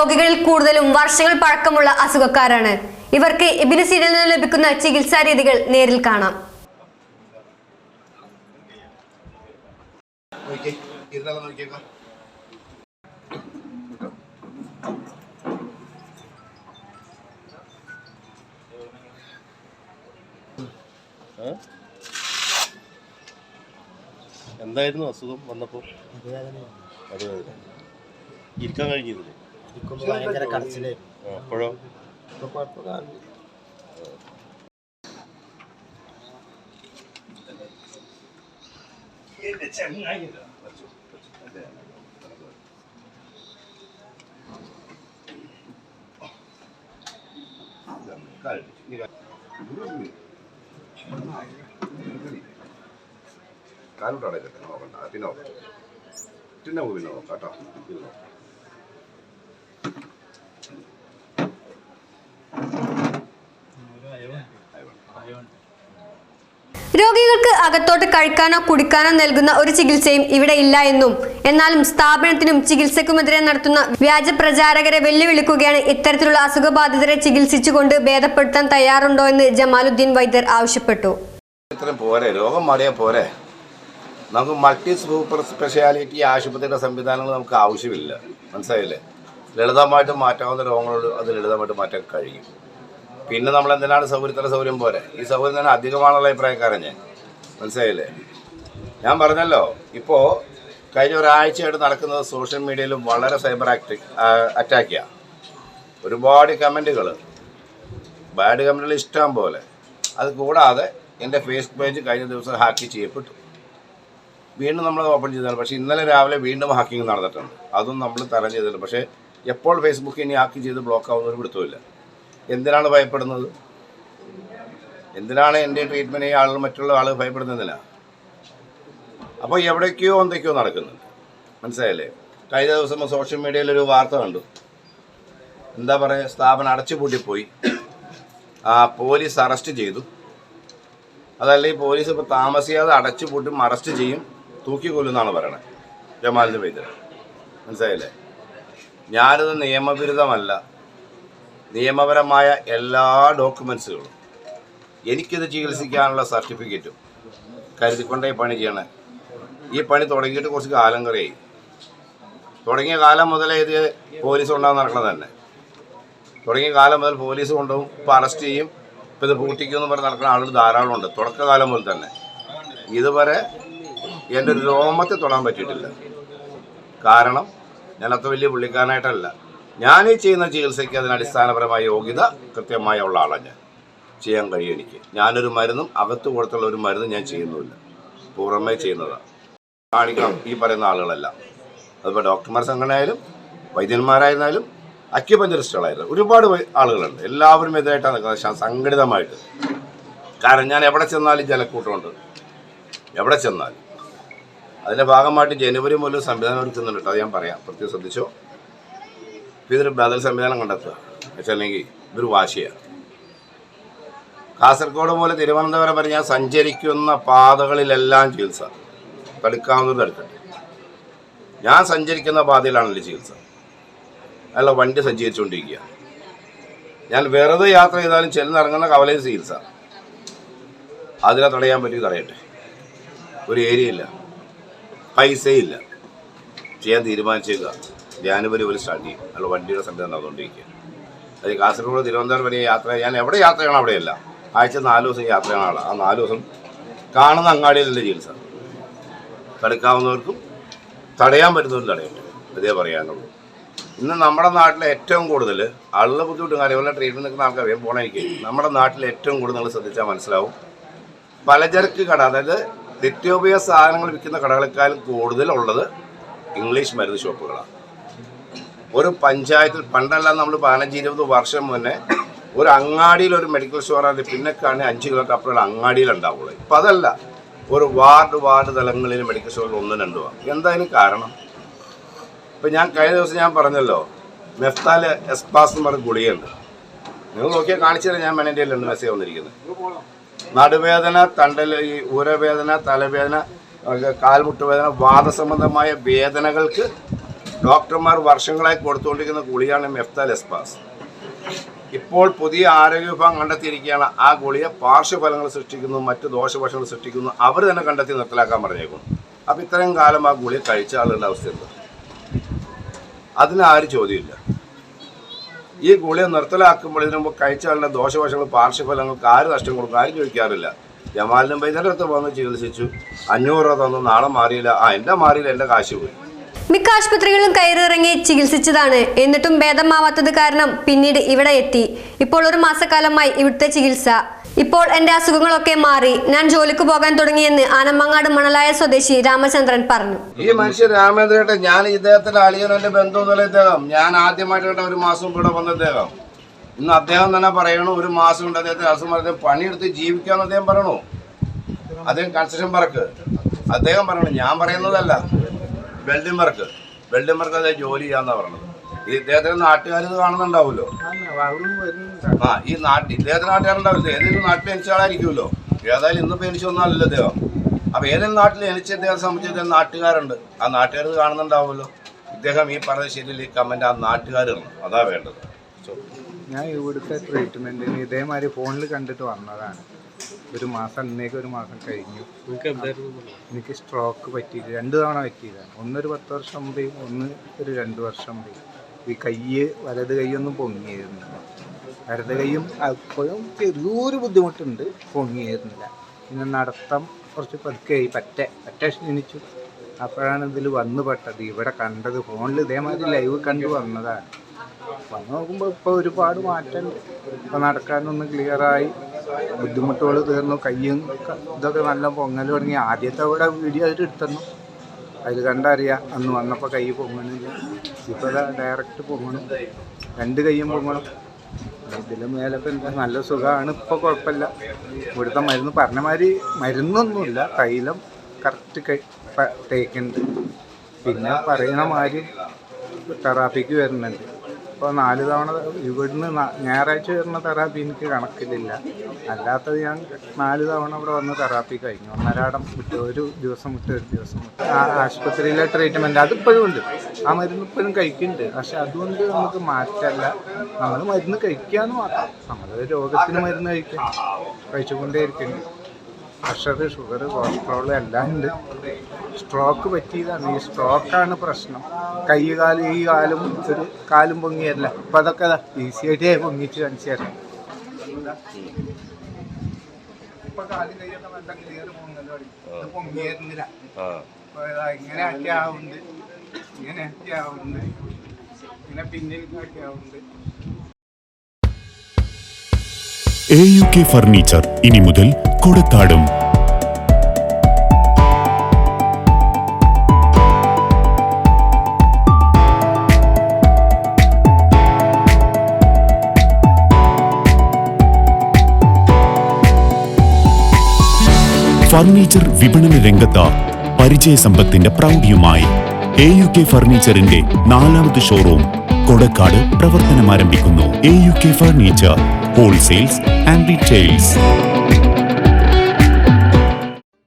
രോഗികളിൽ കൂടുതലും വർഷങ്ങൾ പഴക്കമുള്ള അസുഖക്കാരാണ്. ഇവർക്ക് എബിനസിഡിൽ നിന്ന് ലഭിക്കുന്ന ചികിത്സാ രീതികൾ നേരിൽ കാണാം. എന്തായിരുന്നു അസുഖം വന്നപ്പോൾ? ഇരിക്കാൻ കഴിഞ്ഞിരുന്നില്ലേ ഇരിക്കുമ്പോ ഭയങ്കര കടച്ചിലായിരുന്നു അപ്പോഴോ ഇപ്പൊ കുഴപ്പമില്ല. കാലോട്ട് അടയ്ക്കട്ടെ നോക്കണ്ട. പിന്നെ നോക്കാം. പിന്നെ നോക്കാം കേട്ടോ പിന്നെ നോക്കാം രോഗികൾക്ക് അകത്തോട്ട് കഴിക്കാനോ കുടിക്കാനോ നൽകുന്ന ഒരു ചികിത്സയും ഇവിടെ ഇല്ല എന്നും. എന്നാലും സ്ഥാപനത്തിനും ചികിത്സക്കുമെതിരെ നടത്തുന്ന വ്യാജ പ്രചാരകരെ വെല്ലുവിളിക്കുകയാണ് ഇത്തരത്തിലുള്ള അസുഖബാധിതരെ ചികിത്സിച്ചുകൊണ്ട് ഭേദപ്പെടുത്താൻ തയ്യാറുണ്ടോ എന്ന് ജമാലുദ്ദീൻ വൈദ്യർ ആവശ്യപ്പെട്ടു. പോരെ രോഗം മാറിയാൽ പോരെ. നമുക്ക് മൾട്ടി സൂപ്പർ സ്പെഷ്യാലിറ്റി ആശുപത്രിയുടെ സംവിധാനങ്ങൾ നമുക്ക് ആവശ്യമില്ല. മനസ്സിലായില്ലേ? ലളിതമായിട്ട് മാറ്റാവുന്ന രോഗങ്ങളോട് അത് ലളിതമായിട്ട് മാറ്റാൻ കഴിയും. പിന്നെ നമ്മൾ എന്തിനാണ് സൗകര്യത്തിലെ സൗകര്യം പോരെ? ഈ സൗകര്യം തന്നെ അധികമാണുള്ള അഭിപ്രായക്കാരൻ ഞാൻ. മനസ്സിലായില്ലേ? ഞാൻ പറഞ്ഞല്ലോ ഇപ്പോൾ കഴിഞ്ഞ ഒരാഴ്ചയായിട്ട് നടക്കുന്നത് സോഷ്യൽ മീഡിയയിൽ വളരെ സൈബർ ആക്ടി അറ്റാക്കിയാണ് ഒരുപാട് കമന്റുകൾ ബാഡ് കമന്റുകൾ ഇഷ്ടം പോലെ. അത് കൂടാതെ എന്റെ ഫേസ്ബുക്ക് പേജ് കഴിഞ്ഞ ദിവസം ഹാക്ക് ചെയ്യപ്പെട്ടു. വീണ്ടും നമ്മൾ ഓപ്പൺ ചെയ്തതാണ്. പക്ഷേ ഇന്നലെ രാവിലെ വീണ്ടും ഹാക്കിങ് നടന്നിട്ടുണ്ട്. അതും നമ്മൾ തരം ചെയ്തിട്ടുണ്ട്. പക്ഷേ എപ്പോൾ ഫേസ്ബുക്ക് ഇനി ഹാക്ക് ചെയ്ത് ബ്ലോക്ക് ആവുന്നൊരു പിടുത്തമില്ല എന്തിനാണ് ഭയപ്പെടുന്നത്? എന്തിനാണ് എന്റെ ട്രീറ്റ്മെന്റ് ഈ ആളുകൾ മറ്റുള്ള ആളുകൾ ഭയപ്പെടുന്നതിനാ? അപ്പോൾ എവിടേക്കോ എന്തൊക്കെയോ നടക്കുന്നുണ്ട്. മനസ്സിലായില്ലേ? കഴിഞ്ഞ ദിവസം സോഷ്യൽ മീഡിയയിൽ ഒരു വാർത്ത കണ്ടു. എന്താ പറയുക സ്ഥാപനം അടച്ചുപൂട്ടിപ്പോയി. ആ പോലീസ് അറസ്റ്റ് ചെയ്തു. അതല്ല ഈ പോലീസ് ഇപ്പോൾ താമസിയാതെ അടച്ചുപൂട്ടും അറസ്റ്റ് ചെയ്യും. തൂക്കിക്കൊല്ലുന്നാണ് പറയണത് ജമാലിന്റെ വൈദ്യർ മനസ്സിലായില്ലേ? ഞാനിത് നിയമവിരുദ്ധമല്ല. നിയമപരമായ എല്ലാ ഡോക്യുമെൻസുകളും എനിക്കിത് ചികിത്സിക്കാനുള്ള സർട്ടിഫിക്കറ്റും. കരുതിക്കൊണ്ടേ പണി ചെയ്യണേ. ഈ പണി തുടങ്ങിയിട്ട് കുറച്ച് കാലം കറിയായി തുടങ്ങിയ കാലം മുതലേ ഇത് പോലീസ് ഉണ്ടാകുന്ന നടക്കുന്നത് തന്നെ. തുടങ്ങിയ കാലം മുതൽ പോലീസ് കൊണ്ടുപോകും ഇപ്പോൾ അറസ്റ്റ് ചെയ്യും. ഇപ്പോൾ ഇത് പൂട്ടിക്കുമെന്ന് പറഞ്ഞ് നടക്കുന്ന ആളുകൾ ധാരാളമുണ്ട് തുടക്കകാലം മുതൽ തന്നെ. ഇതുവരെ എന്റെ ഒരു രോമത്തെ തൊടാൻ പറ്റിയിട്ടില്ല. കാരണം ഞാൻ അത്ര വലിയ പുള്ളിക്കാരനായിട്ടല്ല. ഞാൻ ഈ ചെയ്യുന്ന ചികിത്സയ്ക്ക് അതിന് അടിസ്ഥാനപരമായ യോഗ്യത കൃത്യമായ ഉള്ള ആളാണ് ഞാൻ. ചെയ്യാൻ കഴിയും എനിക്ക്. ഞാനൊരു മരുന്നും അകത്ത് കൊടുത്തുള്ള ഒരു മരുന്നും ഞാൻ ചെയ്യുന്നുമില്ല. പൂർണമായി ചെയ്യുന്നതാണ് കാണിക്കണം ഈ പറയുന്ന ആളുകളെല്ലാം. അതിപ്പോൾ ഡോക്ടർമാർ സംഘടനയായാലും വൈദ്യന്മാരായിരുന്നാലും അക്യുപഞ്ചറിസ്റ്റുകളായിരുന്നു. ഒരുപാട് ആളുകളുണ്ട്. എല്ലാവരും എതിരായിട്ടാണ് നിൽക്കുന്നത്. സംഘടിതമായിട്ട്. കാരണം ഞാൻ എവിടെ ചെന്നാലും ജലക്കൂട്ടമുണ്ട്. എവിടെ ചെന്നാലും. അതിന്റെ ഭാഗമായിട്ട് ജനുവരി മുതൽ സംവിധാനം ഒരുക്കുന്നുണ്ട് അത് ഞാൻ പറയാം. പ്രത്യേകം ശ്രദ്ധിച്ചോ? ഇതൊരു ബദൽ സംവിധാനം കണ്ടെത്തുക. വെച്ചല്ലെങ്കിൽ ഇതൊരു വാശിയാണ് കാസർഗോഡ് പോലെ തിരുവനന്തപുരം ഞാൻ സഞ്ചരിക്കുന്ന പാതകളിലെല്ലാം ചികിത്സ. തടുക്കാവുന്നത് തടുക്കട്ടെ. ഞാൻ സഞ്ചരിക്കുന്ന പാതയിലാണല്ലോ ചികിത്സ. അല്ല വണ്ടി സഞ്ചരിച്ചുകൊണ്ടിരിക്കുക ഞാൻ വെറുതെ യാത്ര ചെയ്താലും ചെല്ലിറങ്ങുന്ന കവലയിൽ ചികിത്സ. അതിനെ തടയാൻ പറ്റി തടയട്ടെ. ഒരു ഏരിയ ഇല്ല പൈസയില്ല. ചെയ്യാൻ തീരുമാനിച്ചേക്കുക. ജാനുവരി മുതൽ സ്റ്റാർട്ട് ചെയ്യും. അല്ല വണ്ടിയുടെ സംവിധാനം നടന്നുകൊണ്ടിരിക്കുക. അത് കാസർഗോഡ് തിരുവനന്തപുരം വരെ യാത്ര ഞാൻ എവിടെ യാത്ര ചെയ്യണം അവിടെയല്ല. ആഴ്ച നാല് ദിവസം യാത്ര ആ നാല് ദിവസം കാണുന്ന അങ്ങാടിയിലുള്ള ചികിത്സ. തടുക്കാവുന്നവർക്കും തടയാൻ പറ്റുന്നവരും തടയട്ടെ അതേ പറയാനുള്ളൂ. ഇന്ന് നമ്മുടെ നാട്ടിലെ ഏറ്റവും കൂടുതൽ അള്ള ബുദ്ധിമുട്ടും കാര്യമുള്ള ട്രീറ്റ്മെന്റ് നിൽക്കുന്ന ആൾക്കാർ പോകണം എനിക്ക് നമ്മുടെ നാട്ടിൽ ഏറ്റവും കൂടുതൽ നിങ്ങൾ ശ്രദ്ധിച്ചാൽ മനസ്സിലാവും. പലചരക്ക് കട അതായത് നിത്യോപയോഗ സാധനങ്ങൾ വിൽക്കുന്ന കടകളെക്കാളും കൂടുതലുള്ളത് ഇംഗ്ലീഷ് മരുന്ന് ഷോപ്പുകളാണ്. ഒരു പഞ്ചായത്തിൽ പണ്ടല്ല നമ്മൾ പതിനഞ്ച് ഇരുപത് വർഷം മുന്നേ ഒരു അങ്ങാടിയിൽ ഒരു മെഡിക്കൽ സ്റ്റോറാണ് പിന്നെ കാണി അഞ്ച് കിലോമീറ്റർ അപ്പുറം അങ്ങാടിയിൽ ഉണ്ടാവുള്ളൂ ഇപ്പം അതല്ല. ഒരു വാർഡ് വാർഡ് തലങ്ങളിൽ മെഡിക്കൽ സ്റ്റോറിൽ ഒന്നും രണ്ടുമാണ് എന്തായാലും കാരണം? ഇപ്പം ഞാൻ കഴിഞ്ഞ ദിവസം ഞാൻ പറഞ്ഞല്ലോ മെഫ്താൽ എസ്പാസ് എന്ന് പറഞ്ഞ ഗുളികയുണ്ട്. നിങ്ങൾ നോക്കിയാൽ കാണിച്ചു ഞാൻ മെനന്റെ രണ്ട് മെസ്സേജ് വന്നിരിക്കുന്നത്. നടുവേദന തണ്ടൽ ഈ ഊരവേദന തലവേദന കാൽമുട്ട് വേദന വാദസംബന്ധമായ വേദനകൾക്ക് ഡോക്ടർമാർ വർഷങ്ങളായി കൊടുത്തുകൊണ്ടിരിക്കുന്ന ഗുളിയാണ് മെഫ്താൽ എസ്പാസ് ഇപ്പോൾ പുതിയ ആരോഗ്യ വിഭാഗം കണ്ടെത്തിയിരിക്കുകയാണ്. ആ ഗുളിയെ പാർശ്വഫലങ്ങൾ സൃഷ്ടിക്കുന്നു മറ്റ് ദോഷവശങ്ങൾ സൃഷ്ടിക്കുന്നു. അവർ തന്നെ കണ്ടെത്തി നിർത്തലാക്കാൻ പറഞ്ഞേക്കുന്നു. അപ്പം ഇത്രയും കാലം ആ ഗുളിയെ കഴിച്ച ആളുകളുടെ അവസ്ഥ എന്താ അതിന് ആരും ചോദ്യമില്ല. ഈ ഗുളിയെ നിർത്തലാക്കുമ്പോൾ ഇതിനു മുമ്പ് കഴിച്ച ആളുടെ ദോഷവശങ്ങൾ പാർശ്വഫലങ്ങൾക്ക് ആര് നഷ്ടം കൊടുക്കും? ആരും ചോദിക്കാറില്ല. ജമാലിനും അടുത്ത് വന്ന് ചികിത്സിച്ചു. അഞ്ഞൂറ് രൂപ തന്നു. നാളെ മാറിയില്ല. ആ എന്റെ മാറിയില്ല. എന്റെ കാശ് പോയി. മിക്ക ആശുപത്രികളിലും കയറിയിറങ്ങി ചികിത്സിച്ചതാണ്. എന്നിട്ടും ഭേദമാവാത്തത് കാരണം പിന്നീട് ഇവിടെ എത്തി. ഇപ്പോൾ ഒരു മാസക്കാലമായി ഇവിടുത്തെ ചികിത്സ. ഇപ്പോൾ എന്റെ അസുഖങ്ങളൊക്കെ മാറി. ഞാൻ ജോലിക്ക് പോകാൻ തുടങ്ങിയെന്ന് ആനമങ്ങാട് മണലായ സ്വദേശി രാമചന്ദ്രൻ പറഞ്ഞു. ഈ മനുഷ്യൻ രാമേന്ദ്രേട്ടൻ ഞാൻ ഇദ്ദേഹത്തിന്റെ അളിയനും എന്റെ ബന്ധുവെന്നുള്ള ഇദ്ദേഹം? ഞാൻ ആദ്യമായിട്ട് ഒരു മാസം ഇവിടെ വന്ന ഇദ്ദേഹം. ഇന്ന് അദ്ദേഹം തന്നെ പറയണു ഒരു മാസം കൊണ്ട് അദ്ദേഹത്തിന് അസുഖം പറഞ്ഞ പണിയെടുത്ത് ജീവിക്കാന്ന് അദ്ദേഹം പറയണു. അദ്ദേഹം കൺസ്ട്രക്ഷൻ വർക്ക്. അദ്ദേഹം പറയണു ഞാൻ പറയുന്നതല്ല. വെൽഡിംഗ് വർക്ക് വെൽഡിംഗ് വർക്ക് അദ്ദേഹം ജോലി ചെയ്യാന്നാ പറഞ്ഞത്? ഈ ഇദ്ദേഹത്തിന് നാട്ടുകാർ ഇത് കാണുന്നുണ്ടാവുമല്ലോ? ആ ഈ നാട്ടിൽ ഇദ്ദേഹത്തിന് നാട്ടുകാരുണ്ടാവില്ല? ഏതെങ്കിലും നാട്ടിൽ ജനിച്ചാളായിരിക്കുമല്ലോ ഏതായാലും ഇന്ന് ജനിച്ചൊന്നും അല്ലല്ലോ അദ്ദേഹം അപ്പോൾ ഏതെങ്കിലും നാട്ടിൽ ജനിച്ച ഇദ്ദേഹം സംബന്ധിച്ച് ഇദ്ദേഹം നാട്ടുകാരുണ്ട്. ആ നാട്ടുകാർ ഇത് കാണുന്നുണ്ടാവുമല്ലോ. ഇദ്ദേഹം ഈ പറഞ്ഞ ശരിയിൽ ഈ ആ നാട്ടുകാരാണ്. അതാ വേണ്ടത്. ഞാൻ ഇവിടുത്തെ ട്രീറ്റ്മെന്റിന് ഇതേമാതിരി ഫോണിൽ കണ്ടിട്ട് വന്നതാണ്. ഒരു മാസം അന്നേക്ക് ഒരു മാസം കഴിഞ്ഞു. എനിക്ക് സ്ട്രോക്ക് പറ്റിയില്ല രണ്ട് തവണ പറ്റിയില്ല ഒന്നൊരു പത്ത് വർഷം മുമ്പ് ഒന്ന് ഒരു രണ്ട് വർഷം മുമ്പ് ഈ കയ്യ് വലത് കൈയൊന്നും പൊങ്ങിയിരുന്നില്ല വലത് കൈയും അപ്പോഴും ചെറിയൊരു ബുദ്ധിമുട്ടുണ്ട് പൊങ്ങിയിരുന്നില്ല. പിന്നെ നടത്തം കുറച്ച് പതുക്കെയായി പറ്റ പറ്റ ക്ഷീണിച്ചു. അപ്പോഴാണ് ഇതിൽ വന്നു പെട്ടത്. ഇവിടെ കണ്ടത് ഫോണിൽ ഇതേമാതിരി ലൈവ് കണ്ടു വന്നതാണ്. വന്ന് നോക്കുമ്പോൾ ഇപ്പോൾ ഒരുപാട് മാറ്റമുണ്ട് ഇപ്പോൾ നടക്കാനൊന്ന് ക്ലിയറായി ബുദ്ധിമുട്ടുകൾ തീർന്നു കയ്യും ഇതൊക്കെ നല്ല പൊങ്ങൽ തുടങ്ങി. ആദ്യത്തെ ഇവിടെ വീഡിയോ അവർ എടുത്തു അതിൽ കണ്ടറിയാം അന്ന് വന്നപ്പോൾ കൈ പൊങ്ങണില്ല ഇപ്പോൾ ഡയറക്റ്റ് പൊങ്ങണം. രണ്ട് കൈയും പൊങ്ങണം. ഇതിൽ മേലെ ഇപ്പം എന്താ നല്ല സുഖമാണ് ഇപ്പോൾ കുഴപ്പമില്ല. ഇവിടുത്തെ മരുന്ന് പറഞ്ഞ മാതിരി മരുന്നൊന്നുമില്ല. തൈലം കറക്റ്റ് തേക്കുന്നുണ്ട്. പിന്നെ പറയണ മാതിരി തെറാപ്പിക്ക് വരുന്നുണ്ട്. ഇപ്പോൾ നാല് തവണ ഇവിടുന്ന് ഞായറാഴ്ച വരുന്ന തെറാപ്പി എനിക്ക് കണക്കിലില്ല. അല്ലാത്തത് ഞാൻ നാല് തവണ ഇവിടെ വന്ന് തെറാപ്പി കഴിഞ്ഞു. ഒന്നരാടം വിട്ട് ഒരു ദിവസം വിട്ട് ഒരു ദിവസം വിട്ട്. ആ ആശുപത്രിയിലെ ട്രീറ്റ്മെന്റ് അതിപ്പോഴും ഉണ്ട്. ആ മരുന്ന് ഇപ്പോഴും കഴിക്കുന്നുണ്ട്. പക്ഷെ അതുകൊണ്ട് നമുക്ക് മാറ്റമല്ല നമ്മൾ മരുന്ന് കഴിക്കാന്ന് മാത്രം. നമ്മൾ രോഗത്തിന് മരുന്ന് കഴിക്കാം. കഴിച്ചുകൊണ്ടേ ഇരിക്കുന്നു പ്രഷർ ഷുഗർ കൊളസ്ട്രോൾ എല്ലാം ഉണ്ട്. സ്ട്രോക്ക് പറ്റിയതാണ്. ഈ സ്ട്രോക്കാണ് പ്രശ്നം. കൈ കാൽ ഈ കാലും ഒരു കാലും പൊങ്ങിയല്ല അപ്പം അതൊക്കെ ഈസി ആയിട്ട് പൊങ്ങിച്ച് കാണിച്ചു തരാം. ഇപ്പൊ കാലും കൈയൊക്കെ നല്ല ക്ലിയർ പൊങ്ങലോടി പൊങ്ങിയിരുന്നില്ല. ഇങ്ങനെ ആക്കി ആവുന്നുണ്ട് ഇങ്ങനെ ആക്കി ആവുന്നുണ്ട് പിന്നെ പിന്നിൽ ആക്കി ആവുന്നുണ്ട് ഫർണിച്ചർ ഇനി മുതൽ കൊടുത്താടും ഫർണിച്ചർ വിപണന രംഗത്ത് പരിചയസമ്പത്തിന്റെ പ്രൗഢിയുമായി എ യു കെ ഫർണിച്ചറിന്റെ നാലാമത് showroom Kodakkad പ്രവർത്തനമാരംഭിക്കുന്നു A U K furniture wholesales and retails.